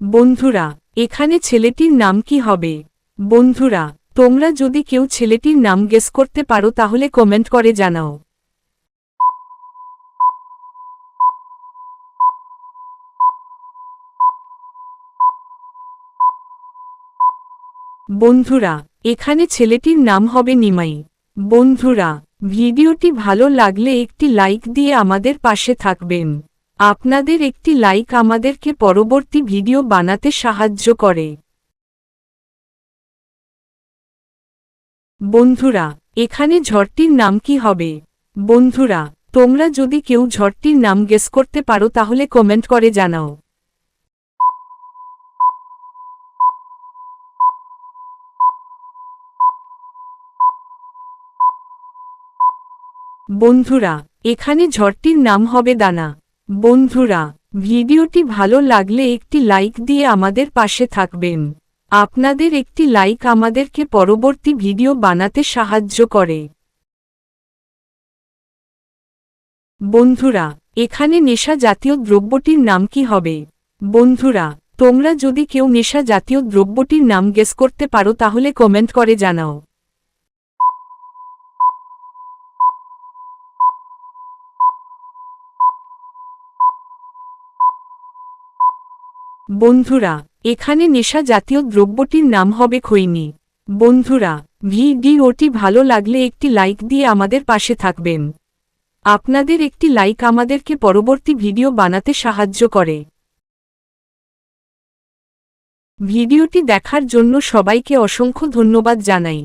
বন্ধুরা, এখানে ছেলেটির নাম কি হবে? বন্ধুরা, তোমরা যদি কেউ ছেলেটির নাম গেস করতে পারো তাহলে কমেন্ট করে জানাও। বন্ধুরা, এখানে ছেলেটির নাম হবে নিমাই। বন্ধুরা, ভিডিওটি ভালো লাগলে একটি লাইক দিয়ে আমাদের পাশে থাকবেন। আপনাদের একটি লাইক আমাদেরকে পরবর্তী ভিডিও বানাতে সাহায্য করে। বন্ধুরা, এখানে ঝড়টির নাম কি হবে? বন্ধুরা, তোমরা যদি কেউ ঝড়টির নাম গেস করতে পারো তাহলে কমেন্ট করে জানাও। বন্ধুরা, এখানে ঝড়টির নাম হবে দানা। বন্ধুরা, ভিডিওটি ভালো লাগলে একটি লাইক দিয়ে আমাদের পাশে থাকবেন। আপনাদের একটি লাইক আমাদেরকে পরবর্তী ভিডিও বানাতে সাহায্য করে। বন্ধুরা, এখানে নেশা জাতীয় দ্রব্যটির নাম কি হবে? বন্ধুরা, তোমরা যদি কেউ নেশা জাতীয় দ্রব্যটির নাম গেস করতে পারো তাহলে কমেন্ট করে জানাও। বন্ধুরা, এখানে নেশা জাতীয় দ্রব্যটির নাম হবে খৈনি। বন্ধুরা, ভিডিওটি ভালো লাগলে একটি লাইক দিয়ে আমাদের পাশে থাকবেন। আপনাদের একটি লাইক আমাদেরকে পরবর্তী ভিডিও বানাতে সাহায্য করে। ভিডিওটি দেখার জন্য সবাইকে অসংখ্য ধন্যবাদ জানাই।